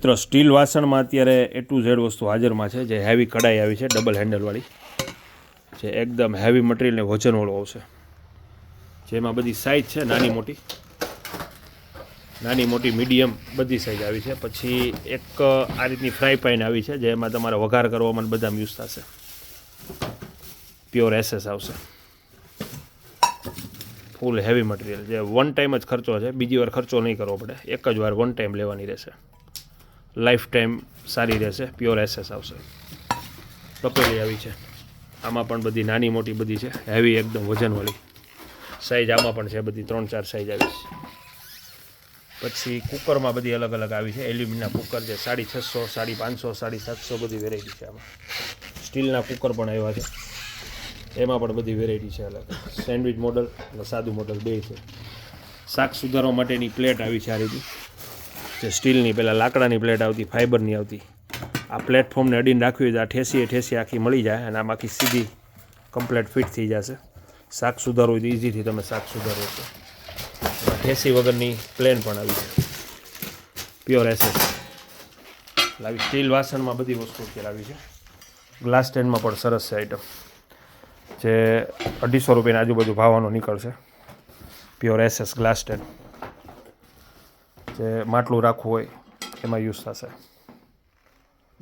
મિત્રો, સ્ટીલ વાસણમાં અત્યારે એ ટુ ઝેડ વસ્તુ હાજરમાં છે. જે હેવી કડાઈ આવી છે ડબલ હેન્ડલવાળી જે એકદમ હેવી મટીરિયલને વજનવાળો આવશે. જેમાં બધી સાઇઝ છે, નાની મોટી. નાની મોટી મીડિયમ બધી સાઇઝ આવી છે. પછી એક આ રીતની ફ્રાય પાઇન આવી છે, જેમાં તમારે વઘાર કરવામાં બધા યુઝ થશે. પ્યોર એસેસ આવશે. ફૂલ હેવી મટીરિયલ જે વન ટાઈમ જ ખર્ચો છે. બીજી વાર ખર્ચો નહીં કરવો પડે. એક જ વાર વન ટાઈમ લેવાની રહેશે. લાઈફ ટાઈમ સારી રહેશે પ્યોર એસેસ આવશે. તપેલી આવી છે. આમાં પણ બધી નાની મોટી બધી છે હેવી એકદમ વજનવાળી. સાઇઝ આમાં પણ છે, બધી ત્રણ ચાર સાઇઝ આવી છે. પછી કુકરમાં બધી અલગ અલગ આવી છે, એલ્યુમિનિયમના કુકર છે, સાડી છસો, સાડી પાંચસો, સાડી સાતસો બધી વેરાયટી છે આમાં. સ્ટીલના કુકર પણ આવ્યા છે. એમાં પણ બધી વેરાયટી છે અલગ. સેન્ડવિચ મોડલ અને સાદું મોડલ બે છે. શાક સુધારવા માટેની પ્લેટ આવી છે આ રીતની જે સ્ટીલની પહેલાં લાકડાની પ્લેટ આવતી ફાઇબરની આવતી. આ પ્લેટફોર્મને અડીને રાખવી હોય તો આ ઠેસીએ ઠેસી આખી મળી જાય અને આમ આખી સીધી કમ્પ્લેટ ફિટ થઈ જશે. શાક સુધારવું હોય તો ઇઝીથી તમે શાક સુધારો છો. ઠેસી વગરની પ્લેન પણ આવી છે. પ્યોર એસેસ એટલે આવી સ્ટીલ વાસણમાં બધી વસ્તુ અત્યારે આવી છે. ગ્લાસ સ્ટેન્ડમાં પણ સરસ છે આઈટમ જે અઢીસો રૂપિયાની આજુબાજુ ભાવવાનો નીકળશે. પ્યોર એસએસ ગ્લાસ સ્ટેન્ડ જે માટલું રાખવું હોય એમાં યુઝ થશે.